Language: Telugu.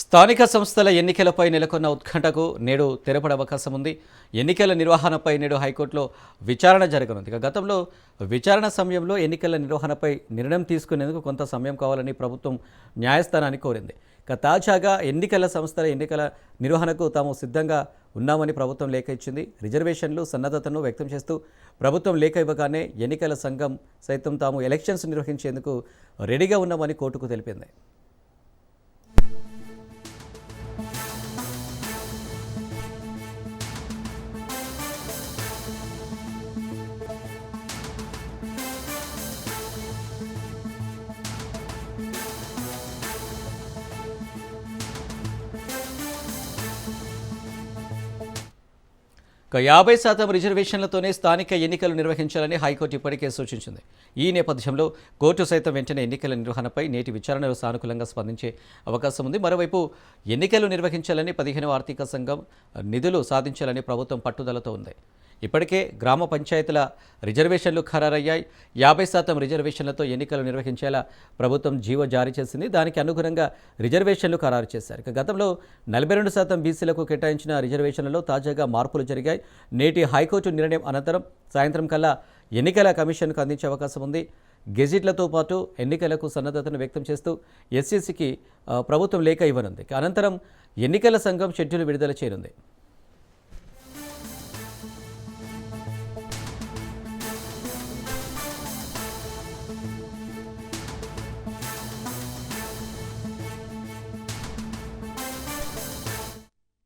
స్థానిక సంస్థల ఎన్నికలపై నెలకొన్న ఉత్కంఠకు నేడు తెరపడే అవకాశం ఉంది. ఎన్నికల నిర్వహణపై నేడు హైకోర్టులో విచారణ జరగనుంది. గతంలో విచారణ సమయంలో ఎన్నికల నిర్వహణపై నిర్ణయం తీసుకునేందుకు కొంత సమయం కావాలని ప్రభుత్వం న్యాయస్థానాన్ని కోరింది. ఇక తాజాగా ఎన్నికల సంస్థల ఎన్నికల నిర్వహణకు తాము సిద్ధంగా ఉన్నామని ప్రభుత్వం లేఖ ఇచ్చింది. రిజర్వేషన్లు సన్నద్ధతను వ్యక్తం చేస్తూ ప్రభుత్వం లేఖ ఇవ్వగానే ఎన్నికల సంఘం సైతం తాము ఎలక్షన్స్ నిర్వహించేందుకు రెడీగా ఉన్నామని కోర్టుకు తెలిపింది. ఇక యాభై శాతం రిజర్వేషన్లతోనే స్థానిక ఎన్నికలు నిర్వహించాలని హైకోర్టు ఇప్పటికే సూచించింది. ఈ నేపథ్యంలో కోర్టు సైతం వెంటనే ఎన్నికల నిర్వహణపై నేటి విచారణలో సానుకూలంగా స్పందించే అవకాశం ఉంది. మరోవైపు ఎన్నికలు నిర్వహించాలని పదిహేనవ ఆర్థిక సంఘం నిధులు సాధించాలని ప్రభుత్వం పట్టుదలతో ఉంది. ఇప్పటికే గ్రామ పంచాయతీల రిజర్వేషన్లు ఖరారయ్యాయి. యాభై శాతం రిజర్వేషన్లతో ఎన్నికలు నిర్వహించేలా ప్రభుత్వం జీవో జారీ చేసింది. దానికి అనుగుణంగా రిజర్వేషన్లు ఖరారు చేశారు. ఇక గతంలో నలభై రెండు శాతం బీసీలకు కేటాయించిన రిజర్వేషన్లలో తాజాగా మార్పులు జరిగాయి. నేటి హైకోర్టు నిర్ణయం అనంతరం సాయంత్రం కల్లా ఎన్నికల కమిషన్కు అందించే అవకాశం ఉంది. గెజిట్లతో పాటు ఎన్నికలకు సన్నద్ధతను వ్యక్తం చేస్తూ ఎస్సీసీకి ప్రభుత్వం లేఖ ఇవ్వనుంది. అనంతరం ఎన్నికల సంఘం షెడ్యూల్ విడుదల చేయనుంది.